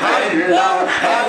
海浪。海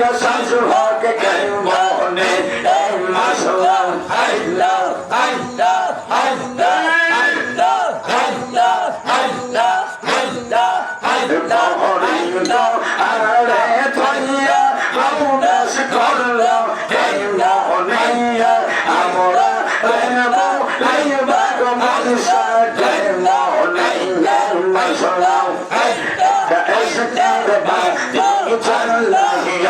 কেন শামসু হক কেন মনে এই মাসলা হাইলা হাইলা হাইলা হাইলা হাইলা হাইলা হাইলা হাইলা হাইলা আরে থাইয়া আমরা শিখলা হাইলা হাইয়া আমরা হাইলা হাইবা গো মানুষা হাইলা হাইলা মাসলা হাইলা the best. You turn love.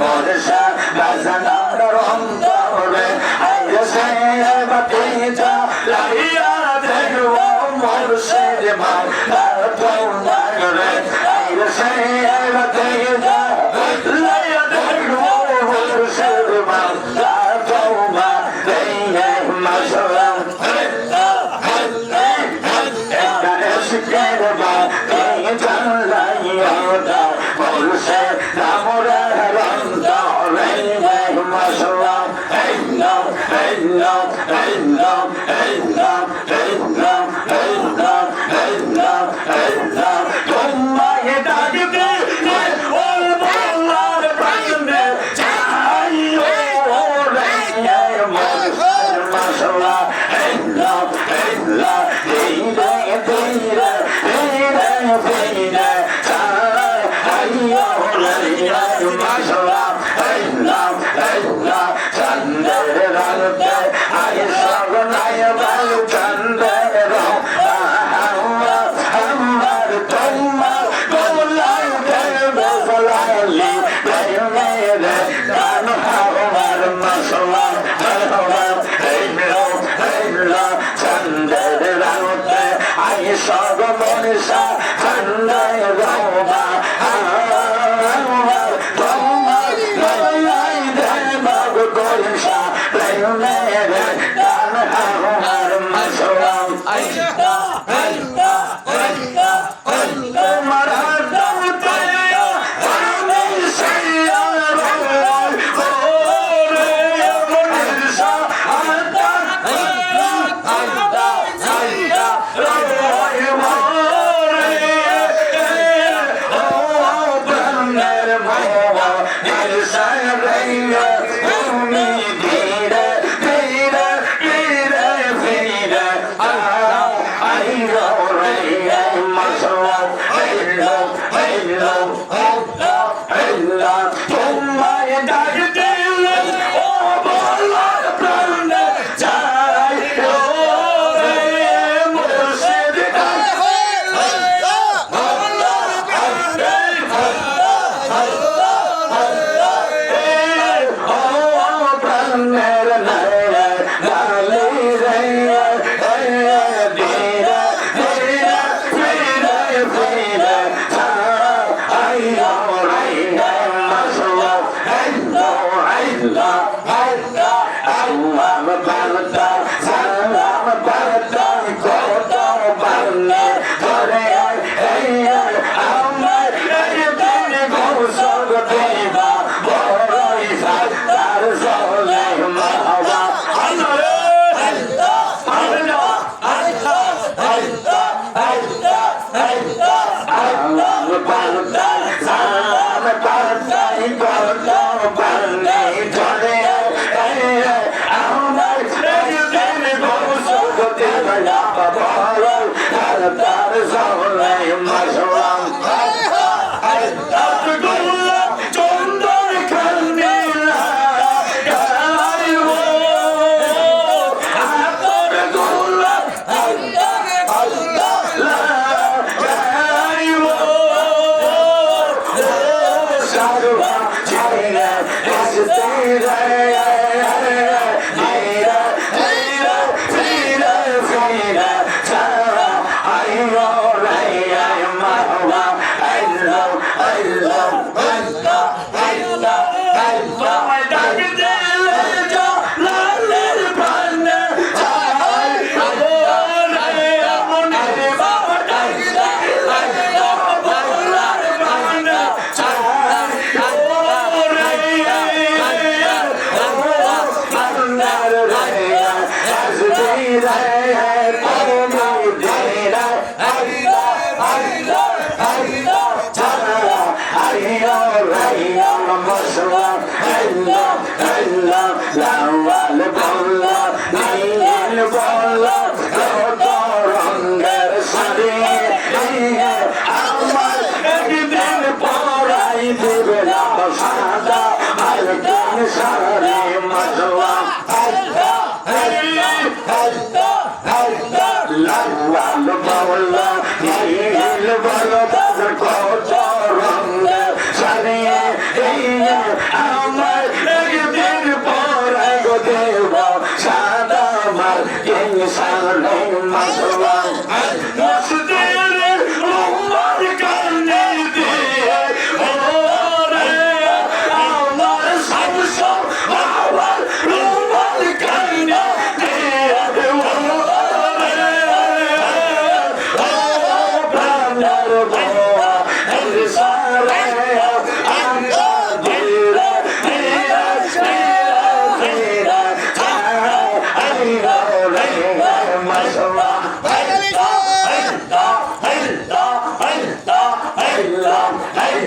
বর্ষা বাজানোর অন্তরে আইসে বাতিজা লাইয়া দেখব মোর্শেদ মাতা الله Shagam on his Hello. بشرب إلا إلا الأول بولا إلا بولا Allah, Allah, Allah, Allah, Allah, Allah,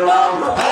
Allahu Akbar.